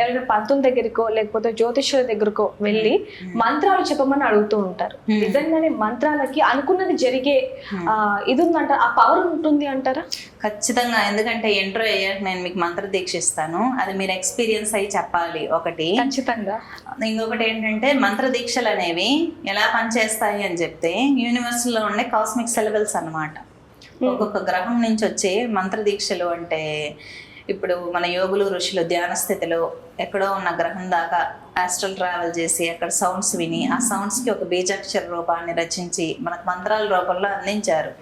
ఎవరైనా పంతుల దగ్గరికో లేకపోతే జ్యోతిష్యుల దగ్గరకో వెళ్ళి మంత్రాలు చెప్పమని అడుగుతూ ఉంటారు. నిజంగానే మంత్రాలకి అనుకున్నది జరిగే ఇది ఉందంట ఆ పవర్ ఉంటుంది అంటారా? ఖచ్చితంగా ఎందుకంటే ఎంట్రో అయ్యాక నేను మీకు మంత్ర దీక్ష ఇస్తాను అది మీరు ఎక్స్పీరియన్స్ అయ్యి చెప్పాలి. ఒకటి ఖచ్చితంగా. ఇంకొకటి ఏంటంటే మంత్ర దీక్షలు అనేవి ఎలా పనిచేస్తాయి అని చెప్తే యూనివర్స్లో ఉండే కాస్మిక్ సెలబల్స్ అన్నమాట. ఒక్కొక్క గ్రహం నుంచి వచ్చే మంత్ర దీక్షలు అంటే ఇప్పుడు మన యోగులు ఋషులు ధ్యాన స్థితిలో ఎక్కడో ఉన్న గ్రహం దాకా ఆస్ట్రల్ ట్రావెల్ చేసి అక్కడ సౌండ్స్ విని ఆ sounds కి ఒక బీజాక్షర రూపాన్ని రచించి మనకు మంత్రాల రూపంలో అందించారు.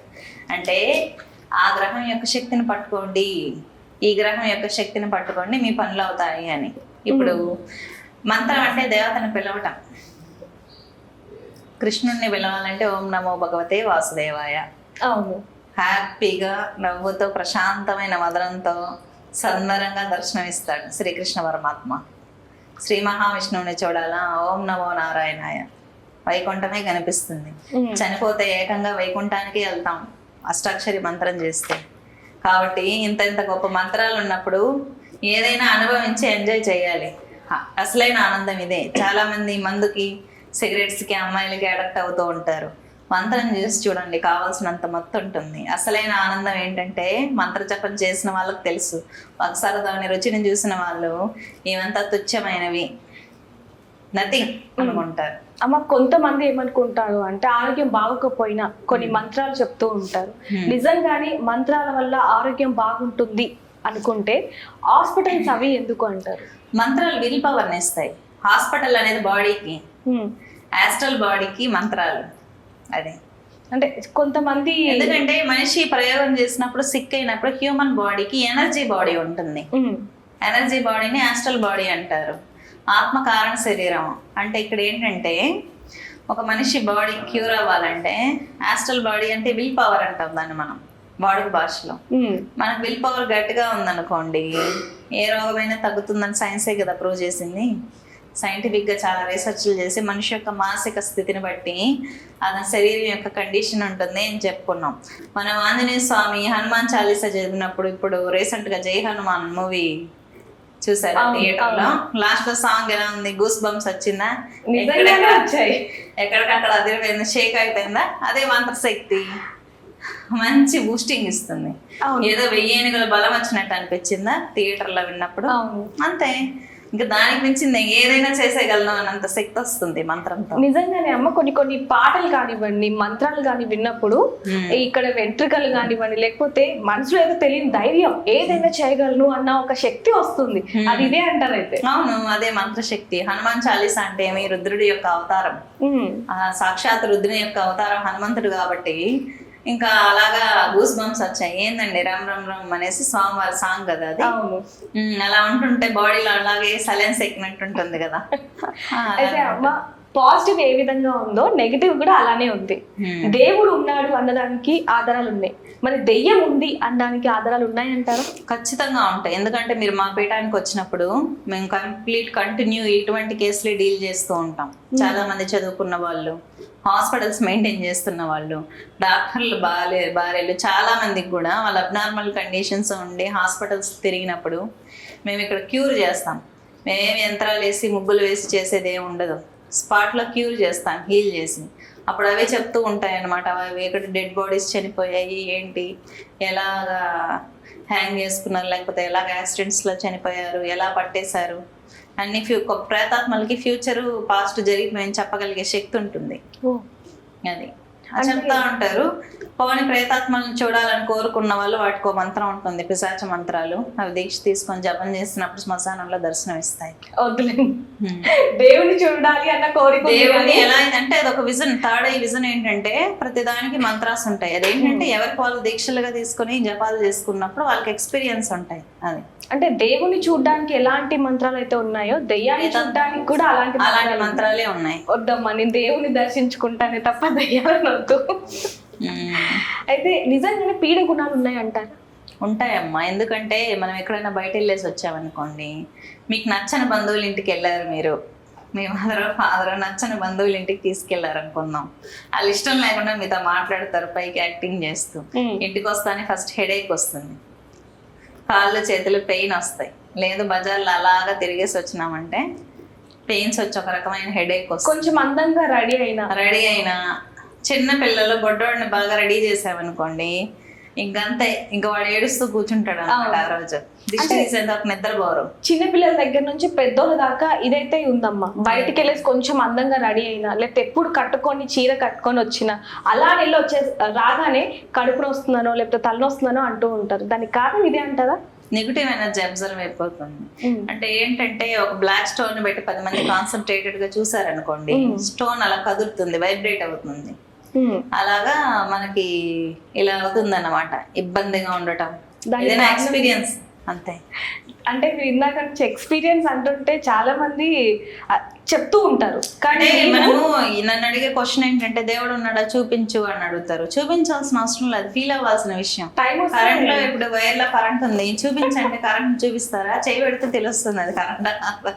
అంటే ఆ గ్రహం యొక్క శక్తిని పట్టుకోండి ఈ గ్రహం యొక్క శక్తిని పట్టుకోండి మీ పనులు అవుతాయి అని. ఇప్పుడు మంత్రం అంటే దేవతను పిలవటం. కృష్ణుణ్ణి పిలవాలంటే ఓం నమో భగవతే వాసుదేవాయ. అవును. హ్యాపీగా నవ్వుతో ప్రశాంతమైన మదనంతో సందరంగా దర్శనమిస్తాడు శ్రీకృష్ణ పరమాత్మ. శ్రీ మహావిష్ణువుని చూడాలా? ఓం నమో నారాయణాయ. వైకుంఠమే కనిపిస్తుంది. చనిపోతే ఏకంగా వైకుంఠానికి వెళ్తాం అష్టాక్షరి మంత్రం చేస్తే. కాబట్టి ఇంత ఇంత గొప్ప మంత్రాలు ఉన్నప్పుడు ఏదైనా అనుభవించి ఎంజాయ్ చేయాలి. అసలైన ఆనందం ఇదే. చాలా మంది మందుకి సిగరెట్స్కి అమ్మాయిలకి అడక్ట్ అవుతూ ఉంటారు. మంత్రం చేసి చూడండి కావాల్సినంత మొత్తం ఉంటుంది. అసలైన ఆనందం ఏంటంటే మంత్ర జపం చేసిన వాళ్ళకి తెలుసు. ఒకసారి దాని రుచిని చూసిన వాళ్ళు ఇవంతా తుచ్చమైనవి. నథింగ్ అనుకుంటారు. అమ్మ కొంతమంది ఏమనుకుంటారు అంటే ఆరోగ్యం బాగోకపోయినా కొన్ని మంత్రాలు చెప్తూ ఉంటారు. నిజంగానే మంత్రాల వల్ల ఆరోగ్యం బాగుంటుంది అనుకుంటే హాస్పిటల్స్ అవి ఎందుకు అంటారు? మంత్రాలు విల్ పవర్ని ఇస్తాయి. హాస్పిటల్ అనేది బాడీకి. యాస్ట్రల్ బాడీకి మంత్రాలు. అదే. అంటే కొంతమంది ఎందుకంటే మనిషి ప్రయోగం చేసినప్పుడు సిక్ అయినప్పుడు హ్యూమన్ బాడీకి ఎనర్జీ బాడీ ఉంటుంది. ఎనర్జీ బాడీని యాస్ట్రల్ బాడీ అంటారు. ఆత్మ కారణ శరీరం. అంటే ఇక్కడ ఏంటంటే ఒక మనిషి బాడీ క్యూర్ అవ్వాలంటే యాస్ట్రల్ బాడీ అంటే విల్ పవర్ అంటాం దాన్ని మనం బాడీ భాషలో. మనకు విల్ పవర్ గట్టిగా ఉందనుకోండి ఏ రోగమైనా తగ్గుతుందని సైన్సే కదా ప్రూవ్ చేసింది. సైంటిఫిక్గా చాలా రీసెర్చ్లు చేసి మనిషి యొక్క మానసిక స్థితిని బట్టి అతని శరీరం యొక్క కండిషన్ ఉంటుంది అని చెప్పుకున్నాం. మనం ఆంజనేయ స్వామి హనుమాన్ చాలీసా చదివినప్పుడు ఇప్పుడు రీసెంట్గా జై హనుమాన్ మూవీ చూసారా? అవును, థియేటర్లో లాస్ట్లో సాంగ్ ఎలా ఉంది? గూస్ బంప్స్ వచ్చిందా వచ్చాయి. ఎక్కడికక్కడ అదిరిపోయింది? షేక్ అయిపోయిందా? అదే మంత్రశక్తి. మంచి బూస్టింగ్ ఇస్తుంది. ఏదో వెయ్యి ఏనుగుల బలం వచ్చినట్టు అనిపించిందా? థియేటర్లో విన్నప్పుడు? అంతే. ఇంకా దానికి మించింది ఏదైనా చేసేయగలను అన్నంత శక్తి వస్తుంది మంత్రంతో. నిజంగానే అమ్మ కొన్ని కొన్ని పాటలు కానివ్వండి మంత్రాలు కాని విన్నప్పుడు. ఇక్కడ వెంట్రుకలు కానివ్వండి లేకపోతే మనసులో ఏదో తెలియని ధైర్యం ఏదైనా చేయగలను అన్న ఒక శక్తి వస్తుంది. అది ఇదే అంటారు అయితే అవును అదే మంత్రశక్తి. హనుమాన్ చాలీసా అంటే ఏమి? రుద్రుడి యొక్క అవతారం. సాక్షాత్ రుద్రుని యొక్క అవతారం హనుమంతుడు కాబట్టి ఇంకా అలాగా గూస్ బంప్స్ వచ్చాయి. ఏందండి రామ్ రామ్ రామ్ అనేసి స్వామివారి సాంగ్ కదా అది? అలా ఉంటుంటే బాడీలో అలాగే సైలెన్స్ ఎక్కినట్టు ఉంటుంది కదా? అయితే అమ్మ పాజిటివ్ ఏ విధంగా ఉందో నెగిటివ్ కూడా అలానే ఉంది. దేవుడు ఉన్నాడు అన్నదానికి ఆధారాలు ఉన్నాయి. మరి దెయ్యం ఉంది అనడానికి ఆధారాలు ఉన్నాయంటారా? ఖచ్చితంగా ఉంటాయి. ఎందుకంటే మీరు మా పీఠానికి వచ్చినప్పుడు మేము కంప్లీట్ కంటిన్యూ ఇటువంటి కేసులే డీల్ చేస్తూ ఉంటాం. చాలా మంది చదువుకున్న వాళ్ళు. హాస్పిటల్స్ మెయింటైన్ చేస్తున్న వాళ్ళు డాక్టర్లు బాలే భార్యలు చాలా మందికి కూడా వాళ్ళ అబ్నార్మల్ కండిషన్స్ ఉండి హాస్పిటల్స్ తిరిగినప్పుడు మేము ఇక్కడ క్యూర్ చేస్తాం. మేము యంత్రాలు వేసి ముగ్గులు వేసి చేసేది ఏమి ఉండదు. స్పాట్లో క్యూర్ చేస్తాం హీల్ చేసి. అప్పుడు అవే చెప్తూ ఉంటాయన్నమాట. అవి ఎక్కడ డెడ్ బాడీస్ చనిపోయాయి ఏంటి ఎలాగా హ్యాంగ్ చేసుకున్నారు లేకపోతే ఎలాగ యాక్సిడెంట్స్లో చనిపోయారు ఎలా పట్టేశారు. అన్ని ఫ్యూ ప్రేతాత్మలకి ఫ్యూచర్ పాస్ట్ జరిగిపోయింది చెప్పగలిగే శక్తి ఉంటుంది. అది. చెప్తా ఉంటారు. పవని ప్రేతాత్మలను చూడాలని కోరుకున్న వాళ్ళు వాటికో మంత్రం ఉంటుంది. పిశాచ మంత్రాలు. అవి దీక్ష తీసుకొని జపం చేసినప్పుడు శ్మశానంలో దర్శనం ఇస్తాయి. దేవుని చూడాలి అన్న కోరిక దేవుని ఎలా అయిందంటే అది ఒక విజన్. థర్డ్ ఐ విజన్ ఏంటంటే ప్రతిదానికి మంత్రాస్ ఉంటాయి. అదేంటంటే ఎవరికి వాళ్ళు దీక్షలుగా తీసుకొని జపాలు చేసుకున్నప్పుడు వాళ్ళకి ఎక్స్పీరియన్స్ ఉంటాయి. అది. అంటే దేవుని చూడడానికి ఎలాంటి మంత్రాలు అయితే ఉన్నాయో దెయ్యాన్ని చూడడానికి కూడా అలాంటి అలాంటి మంత్రాలు మంత్రాలే ఉన్నాయి. వద్దమ్మా నేను దేవుని దర్శించుకుంటానే తప్ప దెయ్యాలను వద్దు. అయితే నిజంగానే పీడ గుణాలు ఉన్నాయి అంటారు ఉంటాయమ్మా. ఎందుకంటే మనం ఎక్కడైనా బయట వెళ్ళేసి వచ్చామనుకోండి మీకు నచ్చని బంధువుల ఇంటికి వెళ్ళారు మీరు. మీ మదర్ ఫాదర్ నచ్చని బంధువుల ఇంటికి తీసుకెళ్ళారు అనుకుందాం వాళ్ళు ఇష్టం లేకుండా మీతో మాట్లాడతారు పైకి యాక్టింగ్ చేస్తూ. ఇంటికి వస్తానే ఫస్ట్ హెడేక్ వస్తుంది. కాళ్ళు చేతులు పెయిన్ వస్తాయి. లేదు బజార్లో అలాగా తిరిగేసి వచ్చినామంటే పెయిన్స్ వచ్చి ఒక రకమైన హెడేక్ వస్తుంది. కొంచెం అందంగా రెడీ అయినా. రెడీ అయినా. చిన్న పిల్లలు బొడ్డోడిని బాగా రెడీ చేసామనుకోండి ఇంకంతే. ఇంకా వాడు ఏడుస్తూ కూర్చుంటాడు అనమాట ఆ రోజు. చిన్న పిల్లల దగ్గర నుంచి పెద్దోళ్ళ దాకా ఇదైతే ఉందమ్మా. బయటికి వెళ్ళేసి కొంచెం అందంగా రెడీ అయినా లేకపోతే ఎప్పుడు కట్టుకొని చీర కట్టుకొని వచ్చినా అలా వెళ్ళి వచ్చే రాగానే కడుపు వస్తున్నానో లేకపోతే తలనొస్తున్నానో అంటూ ఉంటారు. దానికి కారణం ఇదే అంటారా? నెగిటివ్ ఎనర్జీ అబ్జర్వ్ అయిపోతుంది. అంటే ఏంటంటే ఒక బ్లాక్ స్టోన్ పెట్టి పది మంది కాన్సన్ట్రేటెడ్గా చూసారనుకోండి స్టోన్ అలా కదులుతుంది వైబ్రేట్ అవుతుంది. అలాగా మనకి ఇలా అవుతుంది అన్నమాట ఇబ్బందిగా ఉండటం. ఏదైనా ఎక్స్పీరియన్స్ అంతే. అంటే మీరు ఇందాక ఎక్స్పీరియన్స్ అంటుంటే చాలా మంది చెప్తూ ఉంటారు. కానీ మనము నన్ను అడిగే క్వశ్చన్ ఏంటంటే దేవుడు ఉన్నాడా? చూపించు అని అడుగుతారు. చూపించాల్సిన అవసరం లేదు. ఫీల్ అవ్వాల్సిన విషయం. కరెంట్లో ఇప్పుడు వైర్లో కరెంట్ ఉంది. చూపించంటే కరెంట్ చూపిస్తారా? చేయి పెడితే తెలుస్తుంది అది కరెంట్.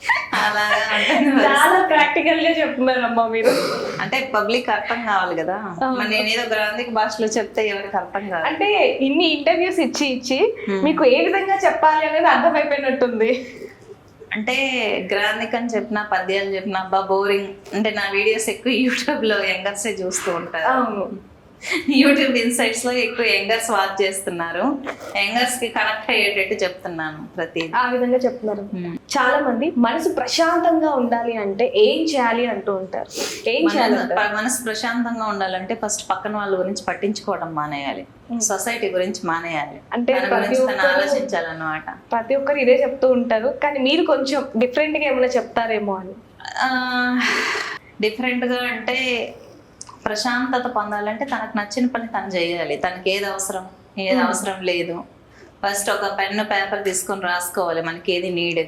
చాలా ప్రాక్టికల్గా చెప్తున్నారమ్మా మీరు అంటే పబ్లిక్ అర్థం కావాలి కదా. మరి నేనేదో గ్రాంధిక భాషలో చెప్తే ఎవరికి అర్థం కాదు. అంటే ఇన్ని ఇంటర్వ్యూస్ ఇచ్చి ఇచ్చి మీకు ఏ విధంగా చెప్పాలి అనేది అర్థమైపోయినట్టుంది. అంటే గ్రాంధిక్ అని చెప్పిన పద్యాలు చెప్పిన అబ్బా బోరింగ్ అంటే నా వీడియోస్ ఎక్కువ యూట్యూబ్లో యంగర్సే చూస్తూ ఉంటారు. యూట్యూబ్ ఇన్సైట్స్లో ఎక్కువ యంగర్స్ వాచ్ చేస్తున్నారు. యంగర్స్కి కనెక్ట్ అయ్యేటట్టు చెప్తున్నాను ప్రతి ఆ విధంగా చెప్తున్నారు. చాలా మంది మనసు ప్రశాంతంగా ఉండాలి అంటే ఏం చేయాలి అంటూ ఉంటారు. ఏం చేయాలి? మనసు ప్రశాంతంగా ఉండాలంటే ఫస్ట్ పక్కన వాళ్ళ గురించి పట్టించుకోవడం మానేయాలి. సొసైటీ గురించి మానేయాలి. అంటే ఆలోచించాలన్నమాట. ప్రతి ఒక్కరు ఇదే చెప్తూ ఉంటారు. కానీ మీరు కొంచెం డిఫరెంట్గా ఏమైనా చెప్తారేమో అని. డిఫరెంట్గా అంటే ప్రశాంతత పొందాలంటే తనకు నచ్చిన పని తను చేయాలి. తనకి ఏది అవసరం? ఏది అవసరం లేదు. ఫస్ట్ ఒక పెన్ను పేపర్ తీసుకొని రాసుకోవాలి. మనకి ఏది నీడ్?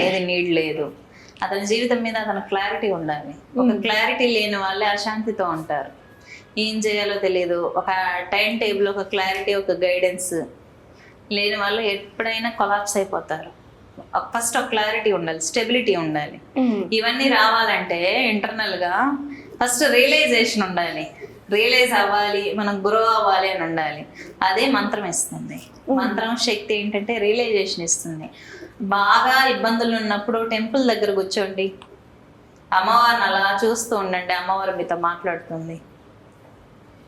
ఏది నీడ్ లేదు. అతని జీవితం మీద అతను క్లారిటీ ఉండాలి. ఒక క్లారిటీ లేని వాళ్ళే అశాంతితో ఉంటారు. ఏం చేయాలో తెలియదు ఒక టైం టేబుల్ ఒక క్లారిటీ ఒక గైడెన్స్ లేని వాళ్ళు ఎప్పుడైనా కొలాప్స్ అయిపోతారు. ఫస్ట్ ఒక క్లారిటీ ఉండాలి. స్టెబిలిటీ ఉండాలి. ఇవన్నీ రావాలంటే ఇంటర్నల్గా ఫస్ట్ రియలైజేషన్ ఉండాలి. రియలైజ్ అవ్వాలి మనం గ్రో అవ్వాలి అని ఉండాలి. అదే మంత్రం ఇస్తుంది. మంత్రం శక్తి ఏంటంటే రియలైజేషన్ ఇస్తుంది. బాగా ఇబ్బందులు ఉన్నప్పుడు టెంపుల్ దగ్గర కూర్చోండి. అమ్మవారిని అలా చూస్తూ ఉండండి. అమ్మవారు మీతో మాట్లాడుతుంది.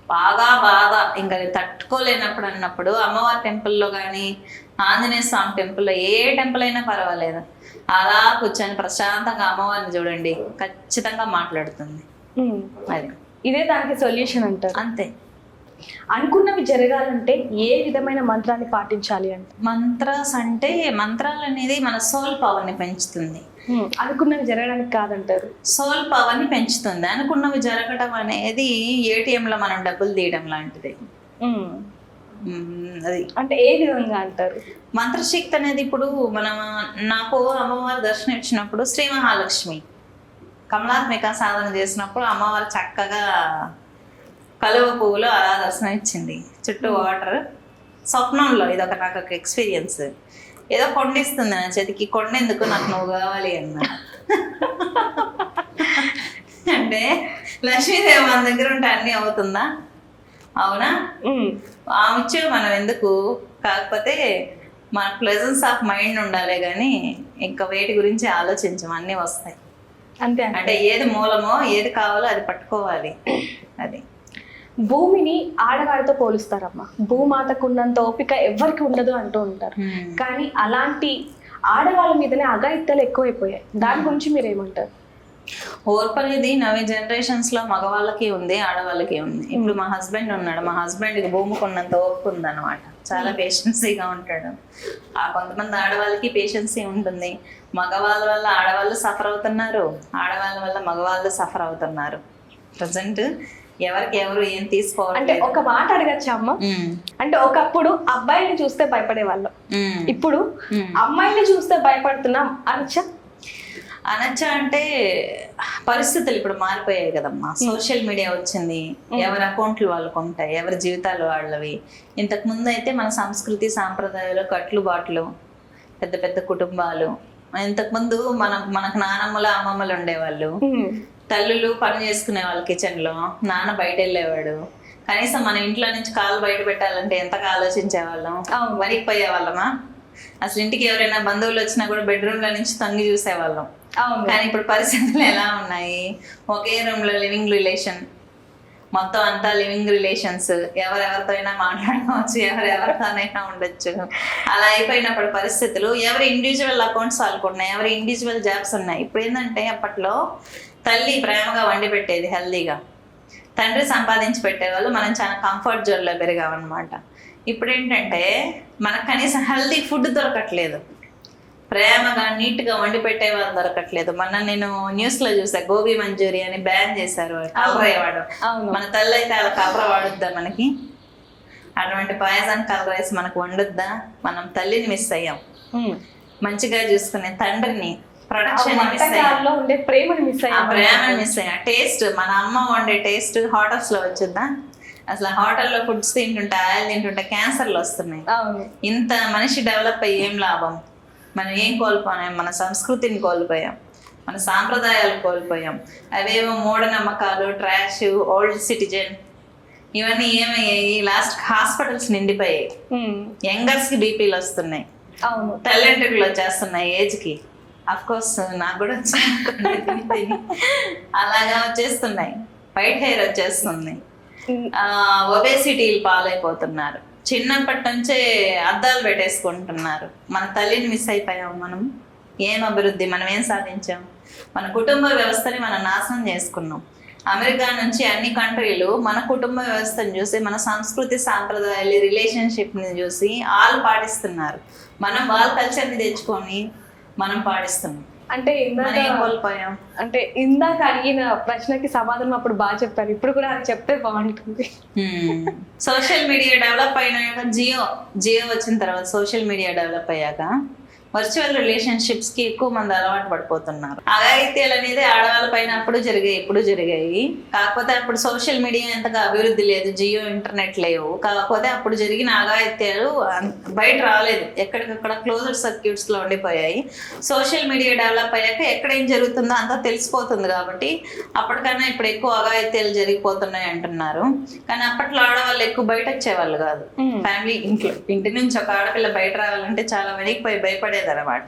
బాగా బాధ. ఇంకా తట్టుకోలేనప్పుడు అన్నప్పుడు అమ్మవారి టెంపుల్లో కానీ ఆంజనేయ స్వామి టెంపుల్లో ఏ టెంపుల్ అయినా పర్వాలేదు. అలా కూర్చొని ప్రశాంతంగా అమ్మవారిని చూడండి. ఖచ్చితంగా మాట్లాడుతుంది. అది ఇదే దానికి సొల్యూషన్ అంటారు. అంతే. అనుకున్నవి జరగాలంటే ఏ విధమైన మంత్రాన్ని పాటించాలి అంటే? మంత్రాస్ అంటే మంత్రాలు అనేది మన సోల్ పవర్ని పెంచుతుంది. అనుకున్నవి జరగడానికి కాదంటారు. సోల్ పవర్ని పెంచుతుంది. అనుకున్నవి జరగడం అనేది ఏటీఎంలో మనం డబ్బులు తీయడం లాంటిది. అది. అంటే ఏ విధంగా అంటారు? మంత్రశక్తి అనేది ఇప్పుడు మనం నాకు అమ్మవారి దర్శనం ఇచ్చినప్పుడు శ్రీ మహాలక్ష్మి. కమలాత్మిక సాధన చేసినప్పుడు అమ్మవారు చక్కగా కలువ పువ్వులు అలా దర్శనం ఇచ్చింది. చుట్టూ వాటర్ స్వప్నంలో ఇది ఒక నాకు ఒక ఎక్స్పీరియన్స్ ఏదో కొండిస్తుంది నా చేతికి కొండ ఎందుకు నాకు నువ్వు కావాలి అన్న. అంటే లక్ష్మీదేవి మన దగ్గర ఉంటే అన్నీ అవుతుందా? అవునా? ఉమ్. ఆమె ఇచ్చే మనం ఎందుకు? కాకపోతే మన ప్లెజెన్స్ ఆఫ్ మైండ్ ఉండాలి కానీ ఇంకా వేటి గురించి ఆలోచించం అన్నీ వస్తాయి. అంతే అంటే ఏది మూలమో ఏది కావాలో అది పట్టుకోవాలి. అది. భూమిని ఆడవారితో పోలుస్తారమ్మా. భూమాతకు ఉన్నంత ఓపిక ఎవరికి ఉండదు అంటూ ఉంటారు. కానీ అలాంటి ఆడవాళ్ళ మీదనే అఘాయిత్యాలు ఎక్కువైపోయాయి. దాని గురించి మీరు ఏమంటారు ఓర్పు అనేది నవీ జనరేషన్స్లో మగవాళ్ళకి ఉంది ఆడవాళ్ళకి ఉంది. ఇప్పుడు మా హస్బెండ్ ఉన్నాడు. మా హస్బెండ్కి భూమికి ఉన్నంత ఓర్పు ఉంది అనమాట చాలా పేషెన్సీగా ఉంటాడు. ఆ కొంతమంది ఆడవాళ్ళకి పేషెన్సీ ఉంటుంది. మగవాళ్ళ వల్ల ఆడవాళ్ళు సఫర్ అవుతున్నారు. ఆడవాళ్ళ వల్ల మగవాళ్ళు సఫర్ అవుతున్నారు. ప్రజెంట్ ఎవరికి ఎవరు ఏం అంటే తీసుకోవట్లేదు ఒక మాట అడగచ్చా అమ్మ? అంటే ఒకప్పుడు అబ్బాయిని చూస్తే భయపడే వాళ్ళం ఇప్పుడు. అమ్మాయిని చూస్తే భయపడుతున్నాం. అనొచ్చా అనొచ్చా అంటే పరిస్థితులు ఇప్పుడు మారిపోయాయి కదమ్మా. సోషల్ మీడియా వచ్చింది. ఎవరి అకౌంట్లు వాళ్ళకు ఉంటాయి ఎవరి జీవితాలు వాళ్ళవి. ఇంతకు ముందు అయితే మన సంస్కృతి సాంప్రదాయాలు కట్లు బాట్లు పెద్ద పెద్ద కుటుంబాలు. ఇంతకు ముందు మన మనకు నానమ్మలు అమ్మమ్మలు ఉండేవాళ్ళు. తల్లులు పని చేసుకునే వాళ్ళు కిచెన్లో నాన్న బయట వెళ్ళేవాడు కనీసం మన ఇంట్లో నుంచి కాలు బయట పెట్టాలంటే ఎంతగా ఆలోచించే వాళ్ళం అవును. వణికిపోయే వాళ్ళమా అసలు ఇంటికి ఎవరైనా బంధువులు వచ్చినా కూడా బెడ్రూమ్లో నుంచి తొంగి చూసేవాళ్ళం. అవును. కానీ ఇప్పుడు పరిస్థితులు ఎలా ఉన్నాయి? ఒకే రూమ్లో లివింగ్ రిలేషన్ మొత్తం అంతా లివింగ్ రిలేషన్స్ ఎవరెవరితో అయినా మాట్లాడుకోవచ్చు ఎవరెవరితోనైనా ఉండొచ్చు. అలా అయిపోయినప్పుడు పరిస్థితులు ఎవరి ఇండివిజువల్ అకౌంట్స్ వాళ్ళకున్నాయి ఎవరి ఇండివిజువల్ జాబ్స్ ఉన్నాయి. ఇప్పుడు ఏంటంటే అప్పట్లో తల్లి ప్రేమగా వండి పెట్టేది హెల్దీగా తండ్రి సంపాదించి పెట్టేవాళ్ళు మనం చాలా కంఫర్ట్ జోన్లో పెరిగామన్నమాట. ఇప్పుడు ఏంటంటే మనకు కనీసం హెల్దీ ఫుడ్ దొరకట్లేదు. ప్రేమగా నీట్గా వండి పెట్టేవాళ్ళు దొరకట్లేదు. మొన్న నేను న్యూస్లో చూసా గోబీ మంచూరి అని బ్యాన్ చేశారు అవును. మన తల్లి అయితే అలా కలర్ వాడుద్దా మనకి? అటువంటి పాయసం కలర్ రైస్ మనకు వండుద్దా? మనం తల్లిని మిస్ అయ్యాం. మంచిగా చూసుకునే తండ్రిని ప్రొడక్షన్ మిస్ అయ్యాం. ఉండే ప్రేమను మిస్ అయ్యాం ప్రేమని మిస్ అయ్యా. టేస్ట్ మన అమ్మ వండే టేస్ట్ హోటల్స్లో వచ్చిందా అసలు హోటల్లో ఫుడ్స్ తింటుంటే ఆయిల్ తింటుంటే క్యాన్సర్లు వస్తున్నాయి. ఇంత మనిషి డెవలప్ అయ్యి ఏం లాభం? మనం ఏం కోల్పోయాం మన సంస్కృతిని కోల్పోయాం. మన సాంప్రదాయాలు కోల్పోయాం. అవేవో మూఢనమ్మకాలు ట్రాష్ ఓల్డ్ సిటిజన్ ఇవన్నీ ఏమయ్యాయి? Last hospitals నిండిపోయాయి. యంగర్స్కి బీపీలు వస్తున్నాయి. అవును. తల్లింటికి వచ్చేస్తున్నాయి ఏజ్కి అఫ్ కోర్స్ నాకు కూడా. అలాగా వచ్చేస్తున్నాయి. వైట్ హెయిర్ వచ్చేస్తుంది. ఉమ్. ఒబేసిటీలు పాలైపోతున్నారు. చిన్నప్పటి నుంచే అద్దాలు పెట్టేసుకుంటున్నారు. మన తల్లిని మిస్ అయిపోయాం మనం. ఏం అభివృద్ధి? మనం ఏం సాధించాం? మన కుటుంబ వ్యవస్థని మనం నాశనం చేసుకున్నాం. అమెరికా నుంచి అన్ని కంట్రీలు మన కుటుంబ వ్యవస్థను చూసి మన సంస్కృతి సాంప్రదాయాలు రిలేషన్షిప్ని చూసి వాళ్ళు పాటిస్తున్నారు. మనం వాళ్ళ కల్చర్ని తెచ్చుకొని మనం పాటిస్తున్నాం. అంటే ఇందాక కోల్పోయాం. అంటే ఇందాక అడిగిన ప్రశ్నకి సమాధానం అప్పుడు బాగా చెప్పారు. ఇప్పుడు కూడా అది చెప్తే బాగుంటుంది. సోషల్ మీడియా డెవలప్ అయినాక జియో జియో వచ్చిన తర్వాత సోషల్ మీడియా డెవలప్ అయ్యాక వర్చువల్ రిలేషన్షిప్స్కి ఎక్కువ మంది అలవాటు పడిపోతున్నారు. అఘాయిత్యాలు అనేది ఆడవాళ్ళ పైన అప్పుడు జరిగాయి ఇప్పుడు జరిగాయి. కాకపోతే అప్పుడు సోషల్ మీడియా ఎంతగా అభివృద్ధి లేదు జియో ఇంటర్నెట్ లేవు. కాకపోతే అప్పుడు జరిగిన అఘాయిత్యాలు అన్- బయట రాలేదు. ఎక్కడికక్కడ క్లోజర్ సర్క్యూట్స్లో ఉండిపోయాయి. సోషల్ మీడియా డెవలప్ అయ్యాక ఎక్కడ ఏం జరుగుతుందో అంతా తెలిసిపోతుంది కాబట్టి అప్పటికన్నా ఇప్పుడు ఎక్కువ అఘాయిత్యాలు జరిగిపోతున్నాయి అంటున్నారు. కానీ అప్పట్లో ఆడవాళ్ళు ఎక్కువ బయట వచ్చేవాళ్ళు కాదు. ఫ్యామిలీ ఇంట్లో ఇంటి నుంచి ఒక ఆడపిల్ల బయట రావాలంటే చాలా వెనక్కిపోయి భయపడేది అనమాట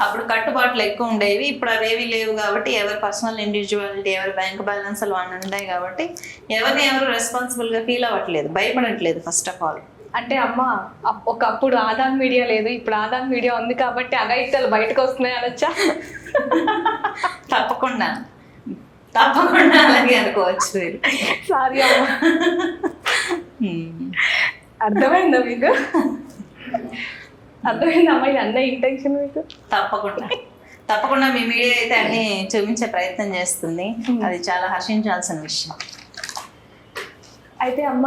అప్పుడు కట్టుబాట్లు ఎక్కువ ఉండేవి. ఇప్పుడు అవేవి లేవు కాబట్టి ఎవరి పర్సనల్ ఇండివిజువాలిటీ ఎవరి బ్యాంక్ బ్యాలెన్స్ వాళ్ళు ఉంటాయి కాబట్టి ఎవరిని ఎవరు రెస్పాన్సిబుల్గా ఫీల్ అవ్వట్లేదు. భయపడట్లేదు ఫస్ట్ ఆఫ్ ఆల్. అంటే అమ్మ ఒకప్పుడు ఆదాన్ మీడియా లేదు. ఇప్పుడు ఆదాన్ మీడియా ఉంది కాబట్టి అగైత్యాలు బయటకు వస్తున్నాయి అనొచ్చా? తప్పకుండా. తప్పకుండా అలాగే అనుకోవచ్చు మీరు. సారీ అమ్మ. అర్థమైందా మీకు? అర్థమైందమ్మా ఇది అన్న ఇంటెన్షన్ మీకు? తప్పకుండా. తప్పకుండా మీ మీడియా అయితే అన్ని చూపించే ప్రయత్నం చేస్తుంది. అది చాలా హర్షించాల్సిన విషయం. అయితే అమ్మ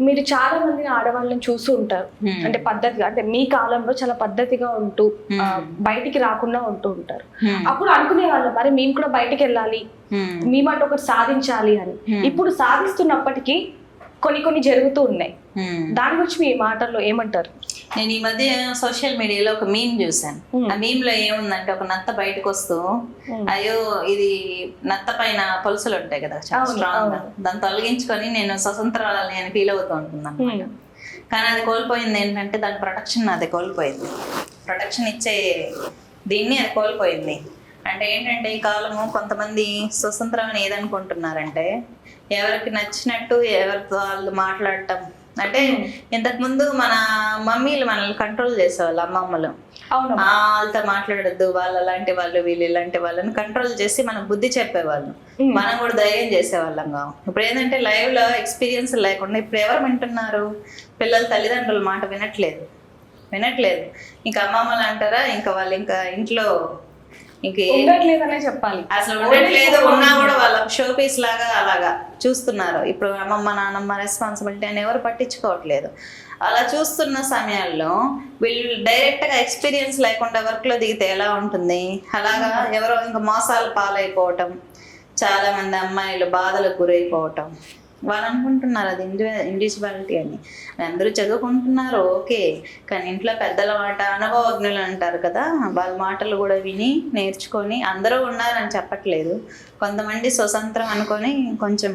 మీరు చాలా మందిని ఆడవాళ్ళని చూస్తూ ఉంటారు. Hmm. అంటే పద్ధతిగా అంటే మీ కాలంలో చాలా పద్ధతిగా ఉంటూ ఆ, బయటికి రాకుండా ఉంటూ ఉంటారు. Hmm. అప్పుడు అనుకునే వాళ్ళు మరి మేము కూడా బయటికి వెళ్ళాలి. Hmm. మేమంటే ఒకటి సాధించాలి అని. Hmm. ఇప్పుడు సాధిస్తున్నప్పటికీ కొన్ని కొన్ని జరుగుతూ ఉన్నాయి. దాని గురించి మీ మాటల్లో ఏమంటారు నేను ఈ మధ్య సోషల్ మీడియాలో ఒక మీమ్ చూశాను Hmm. ఆ మీమ్లో ఏముందంటే ఒక నత్త బయటకు వస్తూ. అయ్యో ఇది నత్త పైన పొలుసులు ఉంటాయి కదా చాలా స్ట్రాంగ్. దాన్ని తొలగించుకొని నేను స్వతంత్రాలని అని ఫీల్ అవుతూ ఉంటున్నాను. కానీ అది కోల్పోయింది ఏంటంటే దాని ప్రొటెక్షన్ అది కోల్పోయింది ప్రొటెక్షన్ ఇచ్చే దీన్ని అది కోల్పోయింది అంటే ఏంటంటే ఈ కాలము కొంతమంది స్వతంత్రం అని ఏదనుకుంటున్నారంటే ఎవరికి నచ్చినట్టు ఎవరితో వాళ్ళు మాట్లాడటం. అంటే ఇంతకు ముందు మన మమ్మీలు మనల్ని కంట్రోల్ చేసేవాళ్ళు అమ్మమ్మలు. వాళ్ళతో మాట్లాడొద్దు వాళ్ళు అలాంటి వాళ్ళు వీళ్ళు ఇలాంటి వాళ్ళని కంట్రోల్ చేసి మనకు బుద్ధి చెప్పేవాళ్ళు. మనం కూడా ధైర్యం చేసేవాళ్ళం కావు. ఇప్పుడు ఏంటంటే లైవ్లో ఎక్స్పీరియన్స్ లేకుండా ఇప్పుడు ఎవరు వింటున్నారు? పిల్లలు తల్లిదండ్రుల మాట వినట్లేదు. వినట్లేదు. ఇంకా అమ్మమ్మలు అంటారా? ఇంకా వాళ్ళు ఇంకా ఇంట్లో ఇంక ఉండట్లేదనే చెప్పాలి. అసలు ఉండట్లేదు ఉన్నా కూడా వాళ్ళ షో పీస్ లాగా అలాగా చూస్తున్నారు. ఇప్పుడు అమ్మమ్మ నాన్నమ్మ రెస్పాన్సిబిలిటీ అని ఎవరు పట్టించుకోవట్లేదు. అలా చూస్తున్న సమయాల్లో వీళ్ళు డైరెక్ట్గా ఎక్స్పీరియన్స్ లేకుండా వర్క్లో దిగితే ఎలా ఉంటుంది? అలాగా ఎవరో ఇంకా మోసాలు పాలైపోవటం చాలా మంది అమ్మాయిలు బాధలకు గురైపోవటం. వాళ్ళు అనుకుంటున్నారు అది ఇండి ఇండివిజువాలిటీ అని. అందరూ చదువుకుంటున్నారు ఓకే. కానీ ఇంట్లో పెద్దల మాట అనుభవజ్ఞులు అంటారు కదా. వాళ్ళ మాటలు కూడా విని నేర్చుకొని అందరూ ఉన్నారని చెప్పట్లేదు. కొంతమంది స్వతంత్రం అనుకొని కొంచెం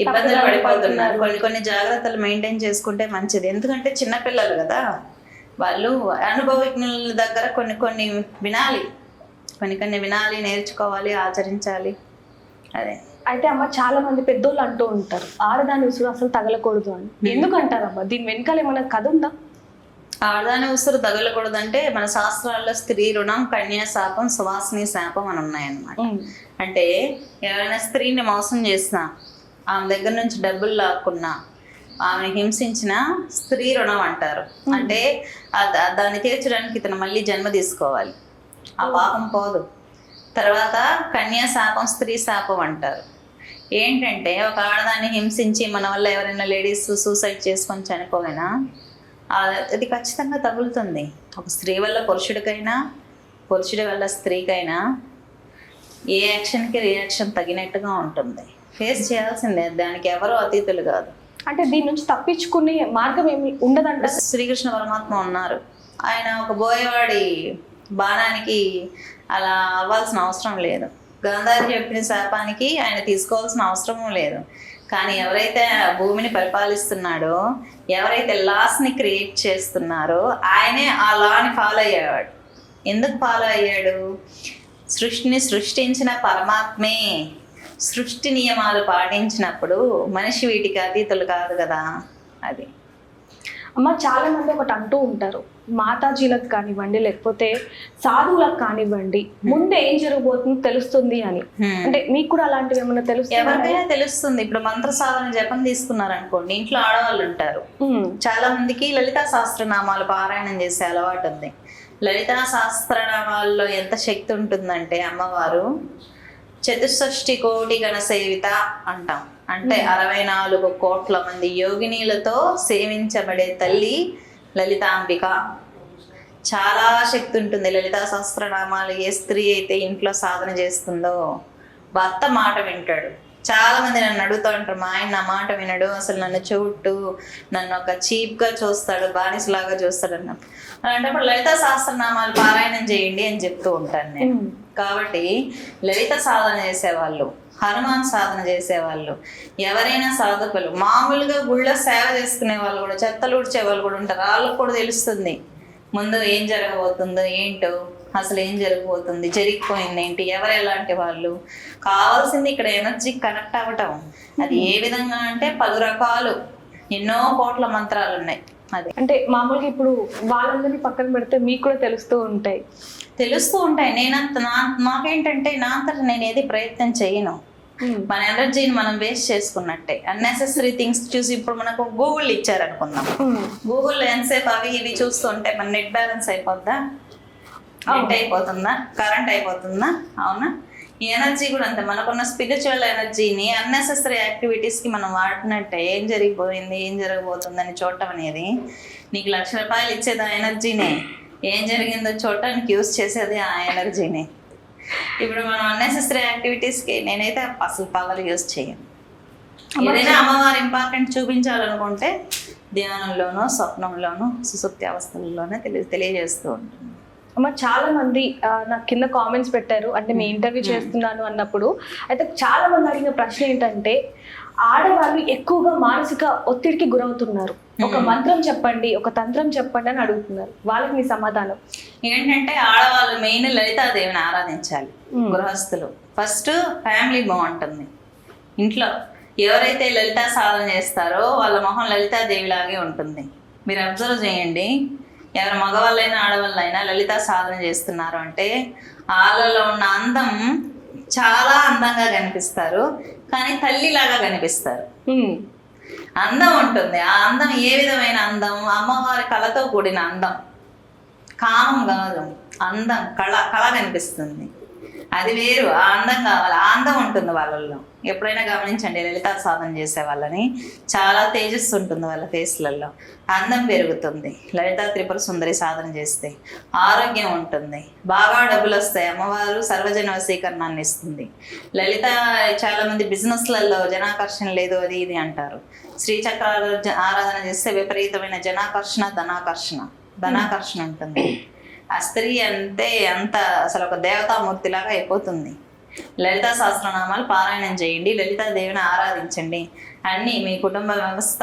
ఇబ్బందులు పడిపోతున్నారు. కొన్ని కొన్ని జాగ్రత్తలు మెయింటైన్ చేసుకుంటే మంచిది. ఎందుకంటే చిన్నపిల్లలు కదా. వాళ్ళు అనుభవజ్ఞుల దగ్గర కొన్ని కొన్ని వినాలి. కొన్ని కొన్ని వినాలి నేర్చుకోవాలి ఆచరించాలి. అదే. అయితే అమ్మ చాలా మంది పెద్దోళ్ళు అంటూ ఉంటారు ఆడదాని ఉసురు అసలు తగలకూడదు అని. ఎందుకు అంటారమ్మా దీని వెనకాల ఏమైనా కథ ఉందా? ఆడదాని ఉసురు తగలకూడదంటే మన శాస్త్రాల్లో స్త్రీ రుణం కన్యా శాపం సువాసిని శాపం అని ఉన్నాయన్నమాట. అంటే ఎవరైనా స్త్రీని మోసం చేసినా ఆమె దగ్గర నుంచి డబ్బులు లాక్కున్నా ఆమెను హింసించిన స్త్రీ రుణం అంటారు. అంటే దాన్ని తీర్చడానికి ఇతను మళ్ళీ జన్మ తీసుకోవాలి. ఆ పాపం పోదు. తర్వాత కన్యా శాపం స్త్రీ శాపం అంటారు. ఏంటంటే ఒక ఆడదాన్ని హింసించి మన వల్ల ఎవరైనా లేడీస్ సూసైడ్ చేసుకొని చనిపోయినా అది ఖచ్చితంగా తగులుతుంది. ఒక స్త్రీ వల్ల పురుషుడికైనా పురుషుడి వల్ల స్త్రీకైనా ఏ యాక్షన్కి రియాక్షన్ తగినట్టుగా ఉంటుంది. ఫేస్ చేయాల్సిందే దానికి ఎవరు అతీతులు కాదు. అంటే దీని నుంచి తప్పించుకునే మార్గం ఏమి ఉండదంట? శ్రీకృష్ణ పరమాత్మ ఉన్నారు. ఆయన ఒక బోయవాడి బాణానికి అలా అవ్వాల్సిన అవసరం లేదు. గాంధారి చెప్పిన శాపానికి ఆయన తీసుకోవాల్సిన అవసరం లేదు. కానీ ఎవరైతే భూమిని పరిపాలిస్తున్నాడో ఎవరైతే లాస్ని క్రియేట్ చేస్తున్నారో ఆయనే ఆ లాని ఫాలో అయ్యేవాడు ఎందుకు ఫాలో అయ్యాడు సృష్టిని సృష్టించిన పరమాత్మే సృష్టి నియమాలు పాటించినప్పుడు మనిషి వీటికి అతీతులు కాదు కదా అది. అమ్మ చాలా మంది ఒకటి అంటూ ఉంటారు. మాతాజీలకు కానివ్వండి లేకపోతే సాధువులకు కానివ్వండి ముందే ఏం జరగబోతుందో తెలుస్తుంది అని. అంటే మీకు కూడా అలాంటివి ఏమైనా తెలుస్తుంది ఎవరికైనా తెలుస్తుంది. ఇప్పుడు మంత్ర సాధన జపం తీసుకున్నారు అనుకోండి ఇంట్లో ఆడవాళ్ళు ఉంటారు. చాలా మందికి లలితా సహస్రనామాలు పారాయణం చేసే అలవాటు ఉంది. లలితా సహస్రనామాల్లో ఎంత శక్తి ఉంటుందంటే అమ్మవారు చతుషష్టి కోటి గణ సేవిత అంటాం. అంటే అరవై నాలుగు కోట్ల మంది యోగినీలతో సేవించబడే తల్లి లలితాంబిక చాలా శక్తి ఉంటుంది. లలితా సహస్రనామాలు ఏ స్త్రీ అయితే ఇంట్లో సాధన చేస్తుందో భర్త మాట వింటాడు. చాలా మంది నన్ను అడుగుతూ ఉంటారు మా ఆయన నా మాట వినడు అసలు నన్ను చూట్టు నన్ను ఒక చీప్గా చూస్తాడు బానిసలాగా చూస్తాడు అన్న అలాంటప్పుడు లలిత సహస్రనామాలు పారాయణం చేయండి అని చెప్తూ ఉంటాను నేను. కాబట్టి లలిత సాధన చేసేవాళ్ళు హనుమాన్ సాధన చేసేవాళ్ళు ఎవరైనా సాధకులు మామూలుగా గుళ్ళో సేవ చేసుకునే వాళ్ళు కూడా చెత్తలు ఊడ్చే వాళ్ళు కూడా ఉంటారు. వాళ్ళకు కూడా తెలుస్తుంది ముందు ఏం జరగబోతుందో ఏంటో. అసలు ఏం జరగబోతుంది జరిగిపోయింది ఏంటి ఎవరు ఎలాంటి వాళ్ళు? కావాల్సింది ఇక్కడ ఎనర్జీ కనెక్ట్ అవ్వటం. అది ఏ విధంగా అంటే పలు రకాలు. ఎన్నో కోట్ల మంత్రాలు ఉన్నాయి. అది. అంటే మామూలుగా ఇప్పుడు వాళ్ళందరినీ పక్కన పెడితే మీకు కూడా తెలుస్తూ ఉంటాయి. తెలుస్తూ ఉంటాయి. నేనంత నా నాకేంటంటే నా అంతటా నేను ఏది ప్రయత్నం చేయను. ఉమ్. మన ఎనర్జీని మనం వేస్ట్ చేసుకున్నట్టే. అన్నెసెసరీ థింగ్స్ చూసి ఇప్పుడు మనకు గూగుల్ ఇచ్చారనుకుందాం. ఉమ్. గూగుల్లో ఎంతసేపు అవి ఇవి చూస్తుంటే మన నెట్ బ్యాలెన్స్ అయిపోద్దా? నెట్ అయిపోతుందా? కరెంట్ అయిపోతుందా? అవునా? ఈ ఎనర్జీ కూడా అంతే. మనకున్న స్పిరిచువల్ ఎనర్జీని అన్నెసెసరీ యాక్టివిటీస్కి మనం వాడినట్టే. ఏం జరిగిపోయింది? ఏం జరగబోతుందని చూడటం అనేది నీకు లక్ష రూపాయలు ఇచ్చేది ఆ ఎనర్జీనే ఏం జరిగిందో చూడటానికి యూస్ చేసేది ఆ ఎనర్జీని ఇప్పుడు మనం అన్నెసెసరీ యాక్టివిటీస్కి నేనైతే అసలు పవర్ యూస్ చేయను. ఏదైనా అమ్మవారు ఇంపార్టెంట్ చూపించాలనుకుంటే ధ్యానంలోనో స్వప్నంలోనో సుసుప్తి అవస్థల్లోనే తెలియ తెలియజేస్తూ ఉంటుంది అమ్మ చాలా మంది నాకు కింద కామెంట్స్ పెట్టారు. అంటే మీ ఇంటర్వ్యూ చేస్తున్నాను అన్నప్పుడు. అయితే చాలా మంది అడిగిన ప్రశ్న ఏంటంటే ఆడవాళ్ళు ఎక్కువగా మానసిక ఒత్తిడికి గురవుతున్నారు. ఒక మంత్రం చెప్పండి ఒక తంత్రం చెప్పండి అని అడుగుతున్నారు. వాళ్ళకి మీ సమాధానం? ఏంటంటే ఆడవాళ్ళు మెయిన్ లలితాదేవిని ఆరాధించాలి. గృహస్థులు. ఫస్ట్ ఫ్యామిలీ బాగుంటుంది. ఇంట్లో ఎవరైతే లలితా సాధన చేస్తారో వాళ్ళ మొహం లలితాదేవి లాగే ఉంటుంది. మీరు అబ్జర్వ్ చేయండి. ఎవరు మగవాళ్ళైనా ఆడవాళ్ళైనా లలితా సాధన చేస్తున్నారు అంటే వాళ్ళలో ఉన్న అందం చాలా అందంగా కనిపిస్తారు. కానీ తల్లిలాగా కనిపిస్తారు. అందం ఉంటుంది. ఆ అందం ఏ విధమైన అందం? అమ్మవారి కళతో కూడిన అందం. కామం కాదు. అందం కళ కళ కనిపిస్తుంది. అది వేరు. ఆ అందం కావాలి. ఆ అందం ఉంటుంది వాళ్ళల్లో. ఎప్పుడైనా గమనించండి లలిత సాధన చేసే వాళ్ళని. చాలా తేజస్సు ఉంటుంది వాళ్ళ ఫేస్లలో అందం పెరుగుతుంది. లలిత త్రిపుర సుందరి సాధన చేస్తే ఆరోగ్యం ఉంటుంది. బాగా డబ్బులు వస్తాయి. అమ్మవారు సర్వజన వశీకరణాన్ని ఇస్తుంది. లలిత చాలా మంది బిజినెస్లలో జనాకర్షణ లేదు అది ఇది అంటారు. శ్రీచక్ర ఆరాధన చేస్తే విపరీతమైన జనాకర్షణ ధనాకర్షణ. ధనాకర్షణ ఉంటుంది. ఆ స్త్రీ అంతే అంత అసలు ఒక దేవతామూర్తిలాగా అయిపోతుంది. లలితా సహస్రనామాలు పారాయణం చేయండి లలితాదేవిని ఆరాధించండి. అన్నీ మీ కుటుంబ వ్యవస్థ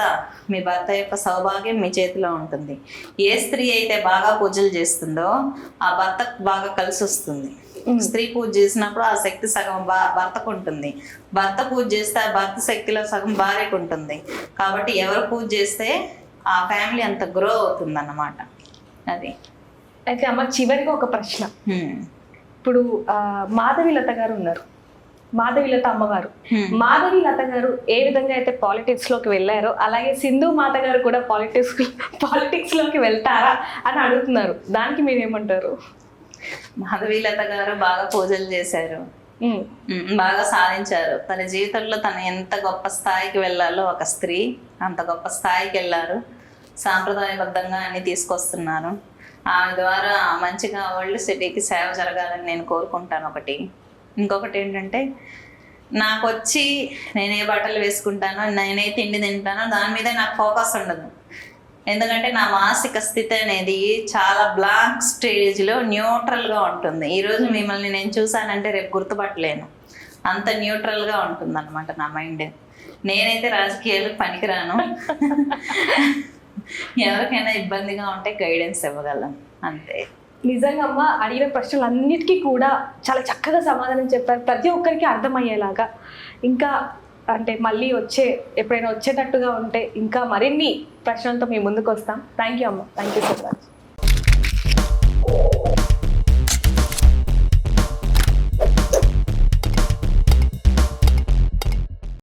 మీ భర్త యొక్క సౌభాగ్యం మీ చేతిలో ఉంటుంది. ఏ స్త్రీ అయితే బాగా పూజలు చేస్తుందో ఆ భర్తకు బాగా కలిసి వస్తుంది. స్త్రీ పూజ చేసినప్పుడు ఆ శక్తి సగం భర్తకు ఉంటుంది. భర్త పూజ చేస్తే ఆ భర్త శక్తిలో సగం భార్యకు ఉంటుంది. కాబట్టి ఎవరు పూజ చేస్తే ఆ ఫ్యామిలీ అంత గ్రో అవుతుంది అన్నమాట అది. అయితే అమ్మ చివరిగా ఒక ప్రశ్న. ఇప్పుడు ఆ, మాధవిలత గారు ఉన్నారు. మాధవిలత అమ్మగారు. హ్మ్. మాధవిలత గారు ఏ విధంగా అయితే పాలిటిక్స్లోకి వెళ్ళారో అలాగే సింధు మాత గారు కూడా పాలిటిక్స్ పాలిటిక్స్లోకి వెళ్తారా అని అడుగుతున్నారు. దానికి మీరు ఏమంటారు మాధవీలత గారు బాగా పూజలు చేశారు. బాగా సాధించారు. తన జీవితంలో తను ఎంత గొప్ప స్థాయికి వెళ్ళాలో ఒక స్త్రీ అంత గొప్ప స్థాయికి వెళ్ళారు. సాంప్రదాయబద్ధంగా అన్ని తీసుకొస్తున్నారు. ఆమె ద్వారా మంచిగా వరల్డ్ సిటీకి సేవ జరగాలని నేను కోరుకుంటాను ఒకటి. ఇంకొకటి ఏంటంటే నాకు వచ్చి నేను ఏ బట్టలు వేసుకుంటానో నేనే తిండి తింటానో దాని మీద నాకు ఫోకస్ ఉండదు. ఎందుకంటే నా మానసిక స్థితి అనేది చాలా బ్లాంక్ స్టేజ్లో న్యూట్రల్గా ఉంటుంది. ఈరోజు మిమ్మల్ని నేను చూసానంటే రేపు గుర్తుపట్టలేను. అంత న్యూట్రల్గా ఉంటుంది అనమాట నా మైండ్. నేనైతే రాజకీయాలు పనికిరాను. ఎవరికైనా ఇబ్బందిగా ఉంటే గైడెన్స్ ఇవ్వగలం. అంతే. నిజంగా అమ్మ అడిగిన ప్రశ్నలన్నిటికీ కూడా చాలా చక్కగా సమాధానం చెప్పారు. ప్రతి ఒక్కరికి అర్థమయ్యేలాగా. ఇంకా అంటే మళ్ళీ వచ్చే ఎప్పుడైనా వచ్చేటట్టుగా ఉంటే ఇంకా మరిన్ని ప్రశ్నలతో మీ ముందుకు వస్తాం థ్యాంక్ యూ అమ్మ. Thank you so much